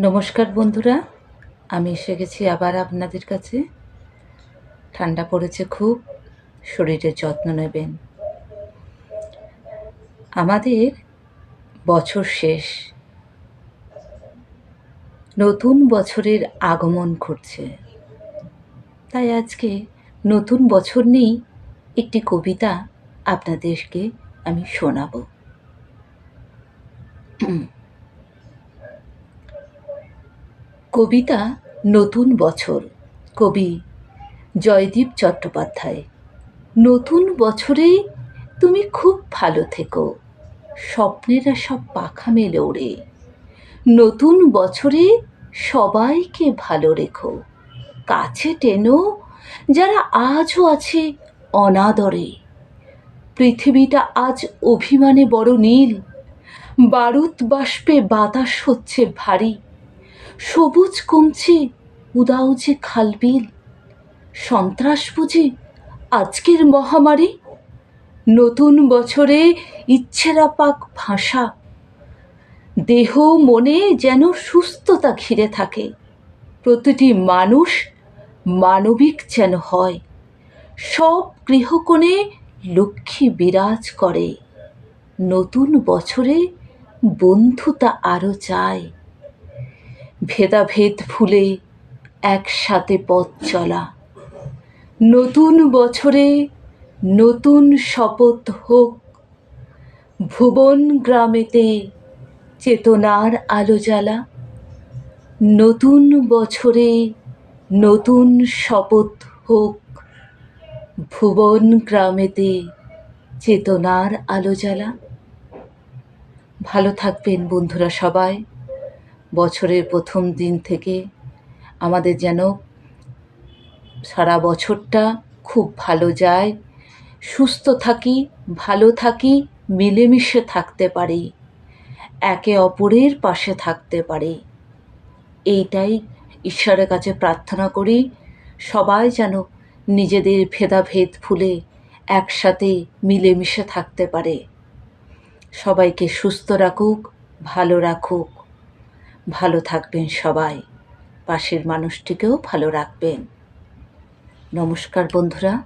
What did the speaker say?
নমস্কার বন্ধুরা, আমি এসে গেছি আবার আপনাদের কাছে। ঠান্ডা পড়েছে খুব, শরীরের যত্ন নেবেন। আমাদের বছর শেষ। নতুন বছরের আগমন ঘটছে। তাই আজকে নতুন বছর নিয়েই একটি কবিতা আপনাদেরকে আমি শোনাবো। কবিতা নতুন বছর। কবি জয়দীপ চট্টোপাধ্যায়। নতুন বছরে তুমি খুব ভালো থেকো। স্বপ্নেরা সব পাখা মেলে ওড়ে। নতুন বছরে সবাইকে ভালো রেখো। কাছে টেনো যারা আজও আছে অনাদরে। পৃথিবীটা আজ অভিমানে বড় নীল। বারুদ বাষ্পে বাতাস হচ্ছে ভারী। সবুজ কমছে, উদাও যে খালবিল সন্ত্রাস বুঝি আজকের মহামারী? নতুন বছরে ইচ্ছেরা পাক ভাষা। দেহ মনে যেন সুস্থতা ঘিরে থাকে। প্রতিটি মানুষ মানবিক যেন হয়। সব গৃহকোণে লক্ষ্মী বিরাজ করে। নতুন বছরে বন্ধুতা আরও চায় ভেদাভেদ ভুলে একসাথে পথ চলা। নতুন বছরে নতুন শপথ হোক, ভুবন গ্রামেতে চেতনার আলো জ্বালা। নতুন বছরে নতুন শপথ হোক, ভুবন গ্রামেতে চেতনার আলো জ্বালা। ভালো থাকবেন বন্ধুরা সবাই। বছরের প্রথম দিন থেকে আমাদের যেন সারা বছরটা খুব ভালো যায়, সুস্থ থাকি, ভালো থাকি, মিলেমিশে থাকতে পারি, একে অপরের পাশে থাকতে পারি। এইটাই ঈশ্বরের কাছে প্রার্থনা করি, সবাই যেন নিজেদের ভেদাভেদ ভুলে একসাথে মিলেমিশে থাকতে পারে। সবাইকে সুস্থ রাখুক, ভালো রাখুক। ভালো থাকবেন সবাই। পাশের মানুষটিকেও ভালো রাখবেন। নমস্কার বন্ধুরা।